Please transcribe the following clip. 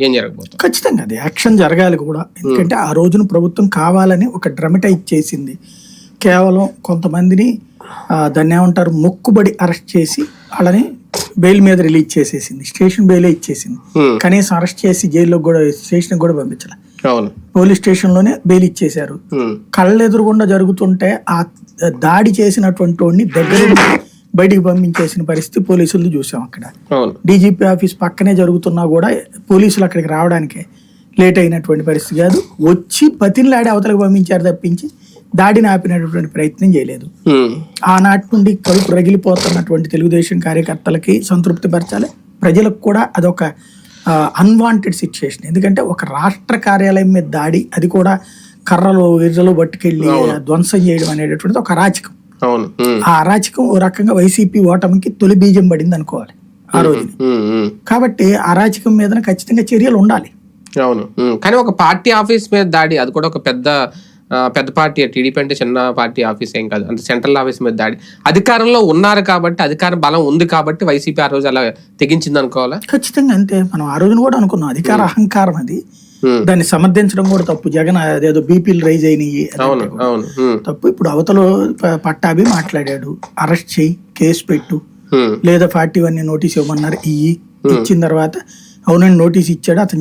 ఏం జరగబోతుంది? ఖచ్చితంగా అది యాక్షన్ జరగాలి కూడా. ఎందుకంటే ఆ రోజున ప్రభుత్వం కావాలని ఒక డ్రమటైజ్ చేసింది. కేవలం కొంతమందిని దాన్ని ఏమంటారు మొక్కుబడి అరెస్ట్ చేసి వాళ్ళని బెయిల్ మీద రిలీజ్ చేసేసింది. స్టేషన్ బెయిలే ఇచ్చేసింది. కనీసం అరెస్ట్ చేసి జైల్లో కూడా స్టేషన్ కూడా పంపించాలి. పోలీస్ స్టేషన్లోనే బెయిల్ ఇచ్చేశారు. కళ్ళెదురుగుండా జరుగుతుంటే ఆ దాడి చేసినటువంటి వాడిని దగ్గర బయటికి పంపించేసిన పరిస్థితి పోలీసులు చూసాం అక్కడ. డీజీపీ ఆఫీస్ పక్కనే జరుగుతున్నా కూడా పోలీసులు అక్కడికి రావడానికి లేట్ అయినటువంటి పరిస్థితి కాదు. వచ్చి బతిన్లాడి అవతలకు పంపించారు తప్పించి దాడిని ఆపినటువంటి ప్రయత్నం చేయలేదు. ఆనాటి నుండి కడుపు రగిలిపోతున్నటువంటి తెలుగుదేశం కార్యకర్తలకి సంతృప్తి పరచాలి. ప్రజలకు కూడా అదొక అన్వాంటెడ్ సిచ్యుయేషన్ ఎందుకంటే ఒక రాష్ట్ర కార్యాలయం మీద దాడి అది కూడా కర్రలు ఇర్రలు పట్టుకెళ్ళి ధ్వంసం చేయడం అనేటటువంటిది ఒక అరాచకం. అవును. ఆ అరాచకం ఓ రకంగా వైసీపీ ఓటమికి తొలి బీజం పడింది అనుకోవాలి ఆ ఉమ్, కాబట్టి అరాచకం మీద ఖచ్చితంగా చర్యలు ఉండాలి. అవును. కానీ ఒక పార్టీ ఆఫీస్ మీద దాడి అది కూడా ఒక పెద్ద పెద్ద పార్టీ టీడీపీ అంటే చిన్న పార్టీ ఆఫీస్ ఏం కాదు. అంటే సెంట్రల్ ఆఫీస్ మీద దాడి. అధికారంలో ఉన్నారు కాబట్టి అధికారం బలం ఉంది కాబట్టి వైసీపీ ఆ రోజు అలా తెగించింది అనుకోవాలా? ఖచ్చితంగా అంతే. మనం ఆ రోజున కూడా అనుకున్నాం. అధికార అహంకారం అది. దాన్ని సమర్థించడం కూడా తప్పు. జగన్ అదేదో బీపీలు రైజ్ అయినాయి తప్పు. ఇప్పుడు అవతల పట్టాభి మాట్లాడాడు. అరెస్ట్ చేయి కేసు పెట్టు. లేదా ఫార్టీ వన్ నోటీస్ ఇవ్వమన్నారు. ఇయ్యి. ఇచ్చిన తర్వాత అవునండి నోటీస్ ఇచ్చాడు అతను